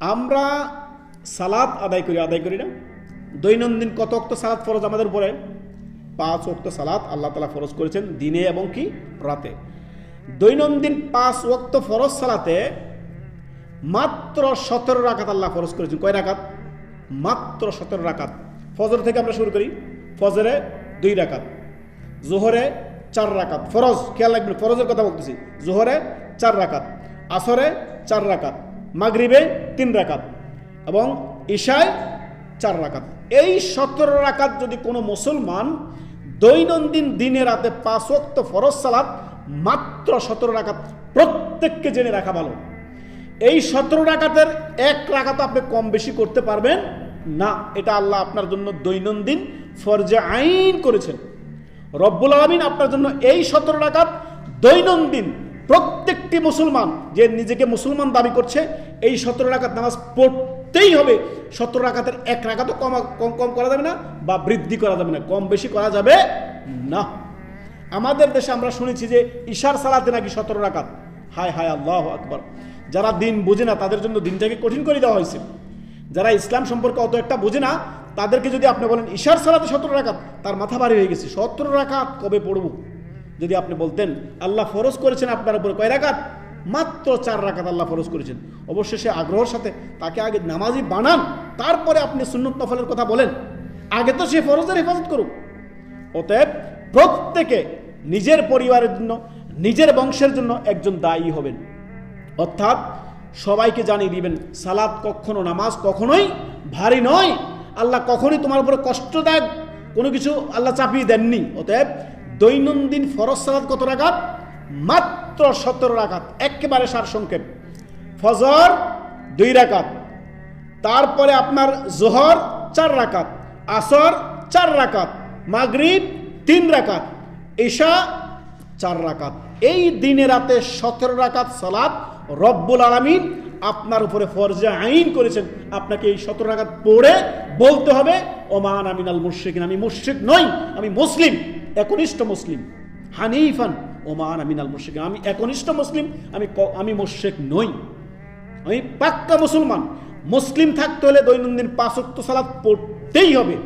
আমরা সালাত আদায় করি আদায় করি না। দৈনন্দিন কত অক্ত সালাত ফরজ আমাদের উপরে? পাঁচ অক্ত সালাত আল্লাহ তালা ফরজ করেছেন দিনে এবং কি? রাতে। দৈনন্দিন পাঁচ ওক্ত ফরজ সালাতে মাত্র সতেরো রাকাত আল্লাহ ফরজ করেছেন। কয় রাকাত? মাত্র সতেরো রাকাত। ফজর থেকে আমরা শুরু করি। ফজরে দুই রাকাত। জোহরে চার রাকাত। ফরজ, খেয়াল রাখবেন, ফরজের কথা বলতেছি। জোহরে চার রাকাত। আসরে চার রাকাত। মাগরিবে তিন রাকাত এবং ঈশায় চার রাকাত। এই সতেরো রাকাত যদি কোনো মুসলমান দৈনন্দিন দিনে রাতে পাঁচ ওয়াক্ত ফরজ সালাত, মাত্র সতেরো রাকাত প্রত্যেককে জেনে রাখা ভালো। এই সতেরো রাকাতের এক রাকাত আপনি কম বেশি করতে পারবেন না। এটা আল্লাহ আপনার জন্য দৈনন্দিন ফরজে আইন করেছেন। রব্বুল আলমিন আপনার জন্য এই সতেরো রাকাত দৈনন্দিন প্রত্যেকটি মুসলমান যে নিজেকে মুসলমান দাবি করছে, এই সতেরো রাকাত নামাজ পড়তেই হবে। সতেরো রাকাতের এক রাকাতও কম কম কম করা যাবে না বা বৃদ্ধি করা যাবে না, কম বেশি করা যাবে না। আমাদের দেশে আমরা শুনেছি যে ঈশার সালাতে নাকি সতেরো রাকাত। হায় হায়, আল্লাহ আকবর। যারা দিন বোঝে না, তাদের জন্য দিনটাকে কঠিন করে দেওয়া হয়েছে। যারা ইসলাম সম্পর্কে অত একটা বোঝে না, তাদেরকে যদি আপনি বলেন ঈশার সালাতে সতেরো রাকাত, তার মাথা ভারী হয়ে গেছে। সতেরো রাকাত কবে পড়ব? যদি আপনি বলতেন, আল্লাহ ফরজ করেছেন আপনার উপরে কয় রাকাত? মাত্র চার রাকাত আল্লাহ ফরজ করেছেন। অবশ্যই সে আগ্রহের সাথে তাকে আগে নামাজি বানান, তারপরে আপনি সুন্নত নফলের কথা বলেন। আগে তো সে ফরজের হেফাজত করুক। অতএব প্রত্যেকে নিজের পরিবারের জন্য, নিজের বংশের জন্য একজন দায়ী হবেন। অর্থাৎ সবাইকে জানিয়ে দিবেন সালাদ কখনো, নামাজ কখনোই ভারী নয়। আল্লাহ কখনোই তোমার উপরে কষ্টদায়ক কোনো কিছু আল্লাহ চাপিয়ে দেননি। অতএব দৈনন্দিন ফরজ সালাদ কত রাখাত মাত্র সতেরো রাখাত একেবারে সার সংক্ষেপ। ফজর দুই রাকাত। তারপরে আপনার জোহর চার রাকাত। আসর চার রাকাত। মাগরিব তিন রাকাত। ঈশা চার রাকাত। এই দিনে রাতে সতেরো রাকাত সালাত রব্বুল আলমিন আপনার উপরে ফরজে আইন করেছেন, আপনাকে এই সতেরো রাকাত পড়ে বলতে হবে, ওমান আমিন আল মুর্শিকিন আমি মুর্শিক নই, আমি মুসলিম, একনিষ্ঠ মুসলিম, হানিফান, ওমান আমিন আল মুর্শিকিন আমি একনিষ্ঠ মুসলিম, আমি আমি মুর্শিক নই। আমি পাক্কা মুসলমান, মুসলিম থাকতে হলে দৈনন্দিন পাঁচ ওয়াক্ত সালাত পড়তেই হবে।